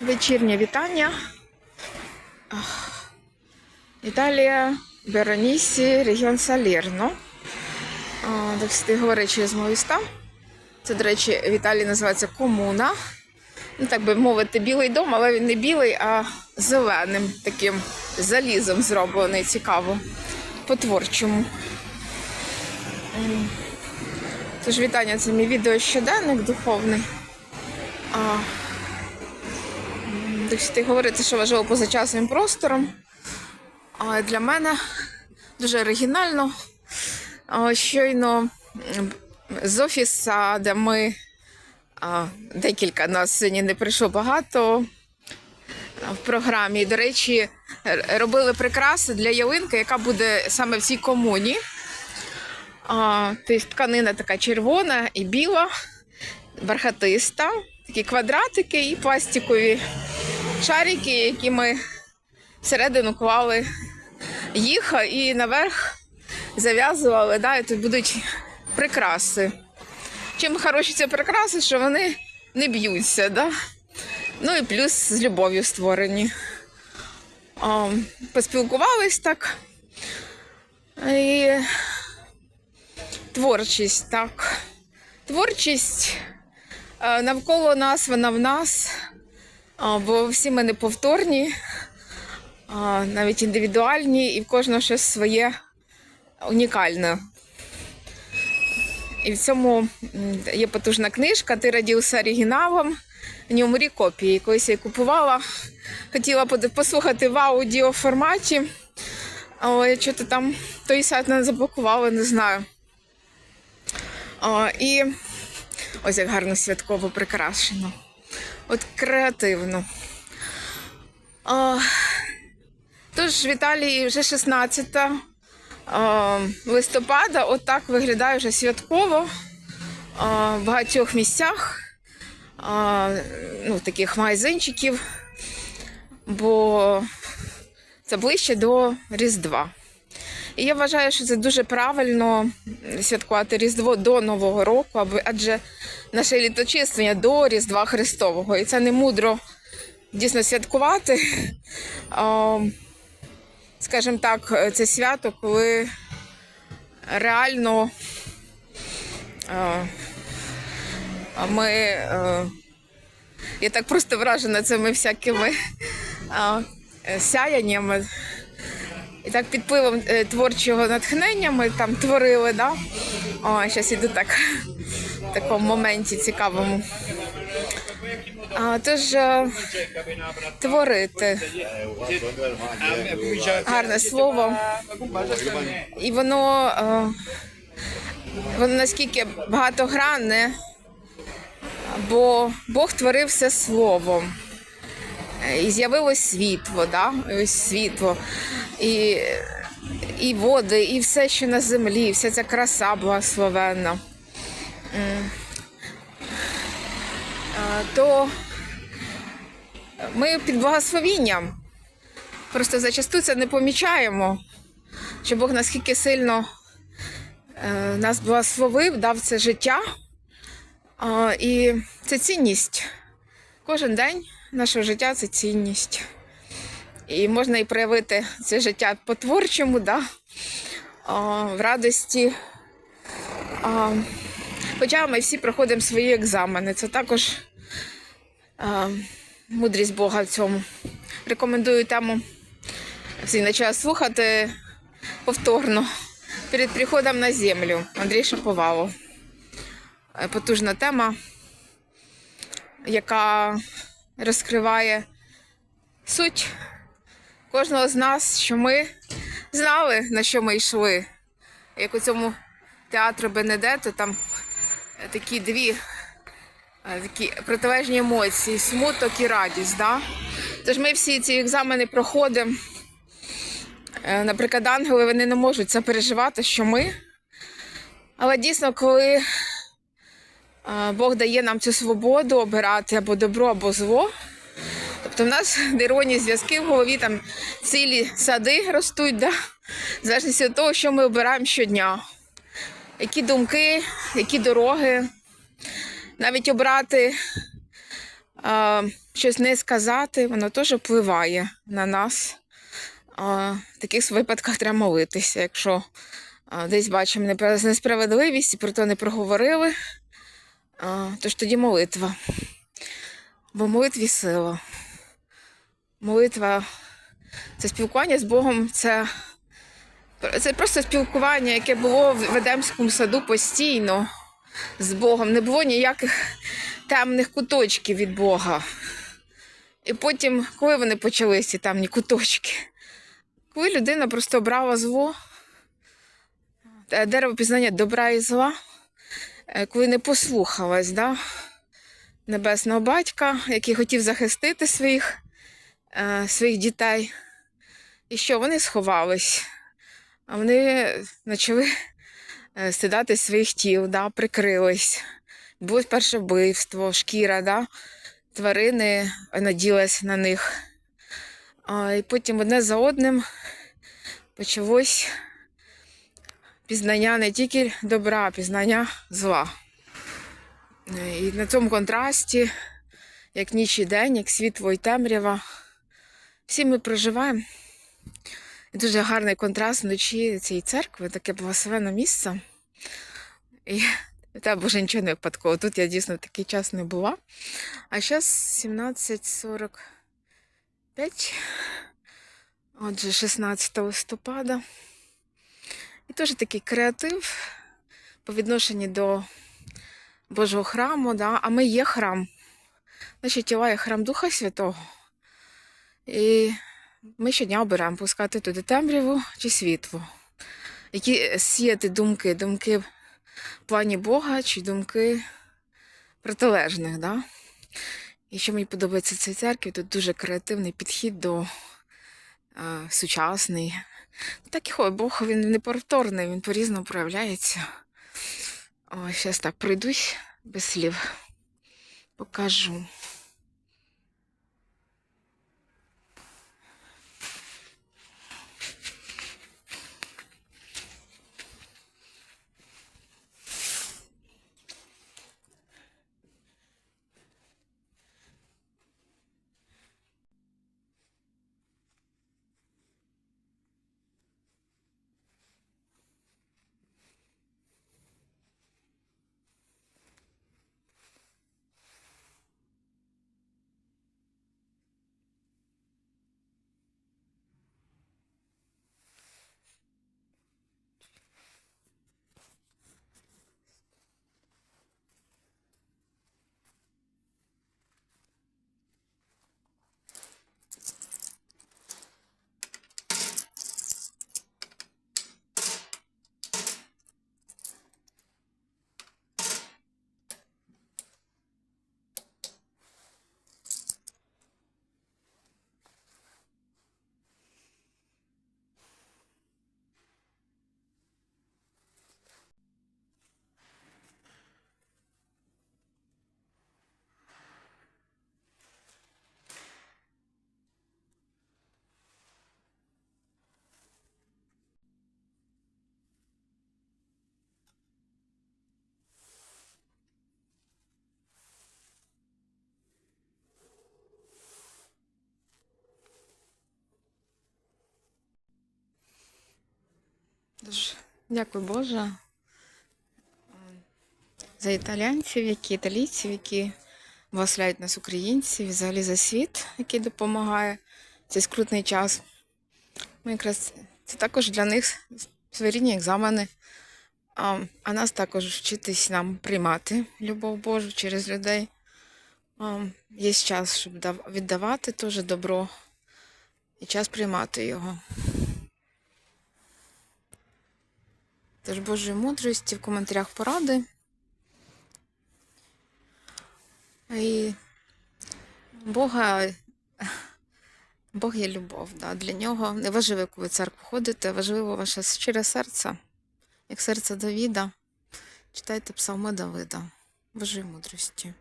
Вечірнє вітання. Італія, Беронісі, регіон Салерно. Через мої ста. Це, до речі, в Італії називається комуна. Ну, так би мовити, білий дом, але він не білий, а зеленим таким залізом зроблений цікаво. По-творчому. Тож вітання, це мій відео щоденник духовний. М, говорити, що важливо поза часом простором. А для мене дуже оригінально. Щойно з офіса, де ми декілька нас сьогодні не прийшло багато в програмі. До речі, робили прикраси для ялинки, яка буде саме в цій комуні. Тобто тканина така червона і біла, бархатиста, такі квадратики і пластикові шарики, які ми всередину клали їх і наверх зав'язували. Да, і тут будуть прикраси. Чим хороші ці прикраси, що вони не б'ються. Да? Ну і плюс з любов'ю створені. О, поспілкувались так. І творчість, так. Творчість е, навколо нас, вона в нас, бо всі ми неповторні, а, навіть індивідуальні, і в кожного щось своє унікальне. І в цьому є потужна книжка Ти радівся оригіналом. В ньому рі копії. Колись я купувала. Хотіла послухати в аудіоформаті, але що то там той сайт не заблокували, не знаю. О, і ось як гарно святково прикрашено. От креативно. О, тож в Італії вже 16 о, листопада. Отак виглядає вже святково о, в багатьох місцях, о, ну, таких магазинчиків, бо це ближче до Різдва. І я вважаю, що це дуже правильно святкувати Різдво до Нового року, аби- адже наше літочислення до Різдва Христового. І це не мудро дійсно святкувати. Скажімо так, це свято, коли реально ми. Я так просто вражена цими всякими сяяннями. І так під впливом е, творчого натхнення ми там творили, да? О, зараз іду так в такому моменті цікавому. А, тож е, творити гарне слово. І воно, е, воно наскільки багатогранне, бо Бог творив все словом. І з'явилось світло, да? ось світло, і, і води, і все, що на землі, вся ця краса благословенна. То ми під благословінням. Просто зачасту це не помічаємо, що Бог наскільки сильно е, нас благословив, дав це життя. І це цінність. Кожен день нашого життя це цінність. І можна і проявити це життя по-творчому, да? а, в радості. А, хоча ми всі проходимо свої екзамени. Це також а, мудрість Бога в цьому. Рекомендую тему всі почала слухати повторно перед приходом на землю. Андрій Шаповалов. Е, Потужна тема, яка розкриває суть кожного з нас, що ми знали, на що ми йшли. Як у цьому театру Бенедетто, там е, такі дві е, такі протилежні емоції, смуток і радість. Да? Тож ми всі ці екзамени проходимо. Е, Наприклад, ангели вони не можуть це переживати, що ми. Але дійсно, коли Бог дає нам цю свободу обирати або добро, або зло. Тобто в нас нейронні зв'язки в голові, там цілі сади ростуть, да? в залежності від того, що ми обираємо щодня. Які думки, які дороги. Навіть обрати а, щось не сказати, воно теж впливає на нас. А, в таких випадках треба молитися. Якщо а, десь бачимо несправедливість і про то не проговорили, а, то ж тоді молитва. Бо молитві сила. Молитва це спілкування з Богом, це, це просто спілкування, яке було в Едемському саду постійно з Богом. Не було ніяких темних куточків від Бога. І потім, коли вони почалися, ці темні куточки? Коли людина просто обрала зло, е, дерево пізнання добра і зла, коли не послухалась да? небесного батька, який хотів захистити своїх, е, своїх дітей. І що вони сховались? А вони почали е, стидати своїх тіл, да? прикрились. Було перше вбивство, шкіра, да? тварини наділась на них. А, і потім одне за одним почалось пізнання не тільки добра, а пізнання зла. Е, І на цьому контрасті, як ніч і день, як світло і темрява, всі ми проживаємо. І дуже гарний контраст вночі цієї церкви, таке благословенне місце. І та боже нічого не випадково. Тут я дійсно такий час не була. А зараз 17.45. Отже, 16 листопада. І теж такий креатив по відношенню до Божого храму. Да? А ми є храм. Наші тіла є храм Духа Святого. І ми щодня обираємо пускати туди темряву чи світло. Які сіяти думки, думки в плані Бога чи думки протилежних. Да? І що мені подобається цій церкві, тут дуже креативний підхід до е, сучасний. Так і ходить, Бог він неповторний, він по-різному проявляється. О, зараз так пройдусь без слів. Покажу. Дуже дякую Боже за італійців, які італійців, які благословляють нас українців, і взагалі за світ, який допомагає цей скрутний час. Ми якраз це також для них своєрідні екзамени. А, а нас також вчитись нам приймати любов Божу через людей. А, є час, щоб віддавати теж добро і час приймати його. Тож Божої мудрості в коментарях поради. І Бога, Бог є любов. Да? Для нього не важливо, яку ви церкву ходите, важливо ваше щире серце, як серце Давіда. Читайте псалми Давида, Божої мудрості.